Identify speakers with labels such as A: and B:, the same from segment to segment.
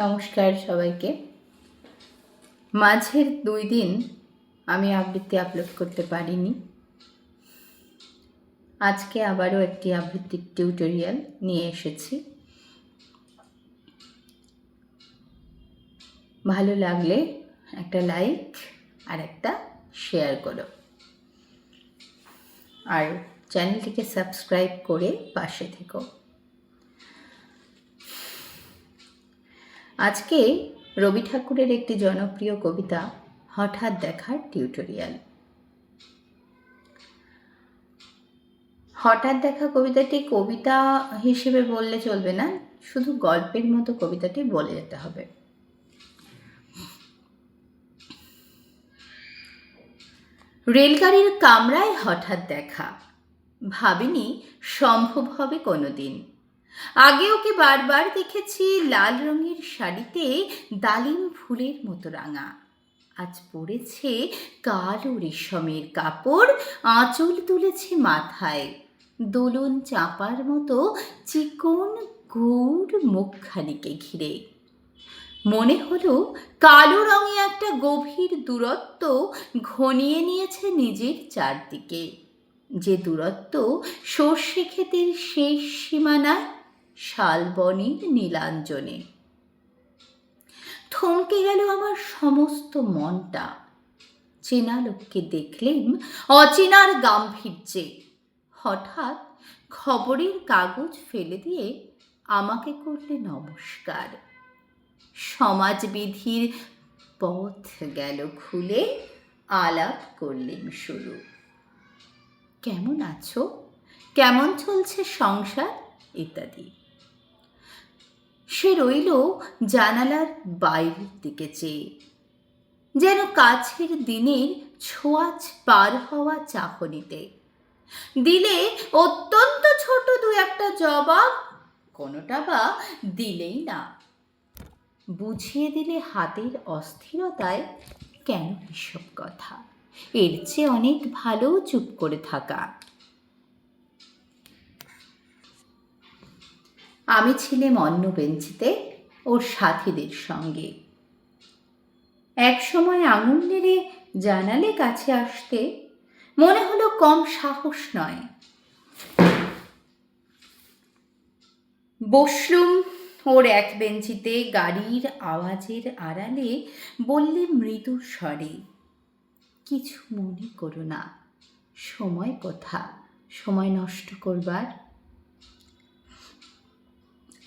A: নমস্কার সবাইকে। মাঝের দুই দিন আমি আবৃত্তি আপলোড করতে পারিনি। আজকে আবারও একটি আবৃত্তির টিউটোরিয়াল নিয়ে এসেছি। ভালো লাগলে একটা লাইক আর একটা শেয়ার করো। আর চ্যানেলটিকে সাবস্ক্রাইব করে পাশে থেকো। আজকে রবি ঠাকুরের একটি জনপ্রিয় কবিতা হঠাৎ দেখার টিউটোরিয়াল। হঠাৎ দেখা কবিতাটি কবিতা হিসেবে বললে চলবে না, শুধু গল্পের মতো কবিতাটি বলে যেতে হবে। রেলগাড়ির কামরায় হঠাৎ দেখা, ভাবিনি সম্ভব হবে কোনোদিন আগে ওকে বারবার দেখেছি লাল রঙের শাড়িতে ডালিম ফুলের মতো রাঙা। আজ পড়েছে কালো রেশমের কাপড়, আঁচল তুলেছে মাথায়। দোলন চাপার মতো চিকন গৌর মুখখানিকে ঘিরে। মনে হলো কালো রঙে একটা গভীর দূরত্ব ঘনিয়ে নিয়েছে নিজের চারদিকে। যে দূরত্ব সর্ষে ক্ষেতের শেষ সীমানায় শালবনের নীলাঞ্জনে। থমকে গেল আমার সমস্ত মনটা। চেনা লোককে দেখলেন অচেনার গাম্ভীর্যে। হঠাৎ খবরের কাগজ ফেলে দিয়ে আমাকে করলে নমস্কার। সমাজবিধির পথ গেল খুলে আলাপ করলেন শুরু। কেমন আছো? কেমন চলছে সংসার? ইত্যাদি। সে রইল জানালার বাইরের দিকে চেয়ে। যেন কাছের দিনের ছোঁয়াচ পার হওয়া চাহনিতে। দিলে অত্যন্ত ছোট দু একটা জবাব, কোনোটা বা দিলেই না। বুঝিয়ে দিলে হাতের অস্থিরতায় কেন এসব কথা? এর চেয়ে অনেক ভালো চুপ করে থাকা। আমি ছিলাম অন্য বেঞ্চিতে ওর সাথীদের সঙ্গে। এক সময় আঙুল নেড়ে জানালে কাছে আসতে মনে হলো কম সাহস নয়। বসলুম ওর এক বেঞ্চিতে গাড়ির আওয়াজের আড়ালে বললে মৃদু স্বরে, কিছু মনে করো না, সময় কোথা? সময় নষ্ট করবার?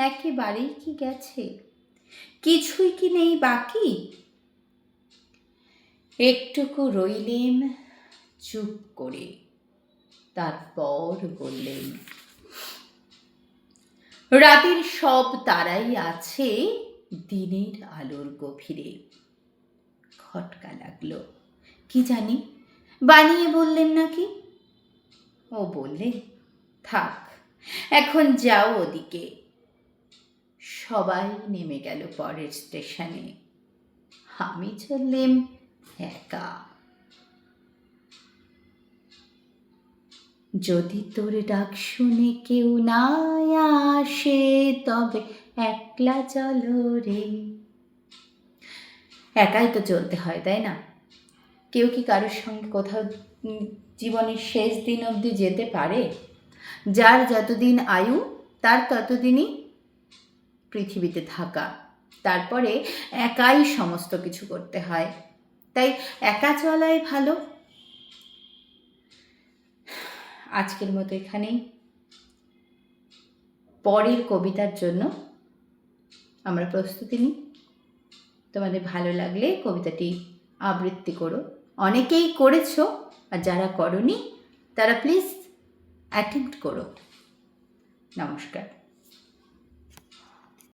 A: একেবারেই কি গেছে? কিছুই কি নেই বাকি? একটুকু রইলেন চুপ করে। তারপর বললেন, রাতের সব তারাই আছে দিনের আলোর গভীরে। খটকা লাগল। কি জানি, বানিয়ে বললেন নাকি? ও বললে থাক, এখন যাও ওদিকে। সবাই নেমে গেল পরের স্টেশনে। আমি চললেম একা। যদি তোর ডাক শুনে কেউ না আসে, তবে একলা চলো রে। একাই তো চলতে হয়, তাই না? কেউ কি কারোর সঙ্গে কোথাও জীবনের শেষ দিন অবধি যেতে পারে? যার যতদিন আয়ু, তার ততদিনই পৃথিবীতে থাকা। তারপরে একাই সমস্ত কিছু করতে হয়। তাই একা চলাই ভালো। আজকের মতো এখানেই। পরের কবিতার জন্য আমরা প্রস্তুতি নিই। তোমাদের ভালো লাগলে কবিতাটি আবৃত্তি করো। অনেকেই করেছ আর যারা করনি, তারা প্লিজ অ্যাটেম্প্ট করো। নমস্কার।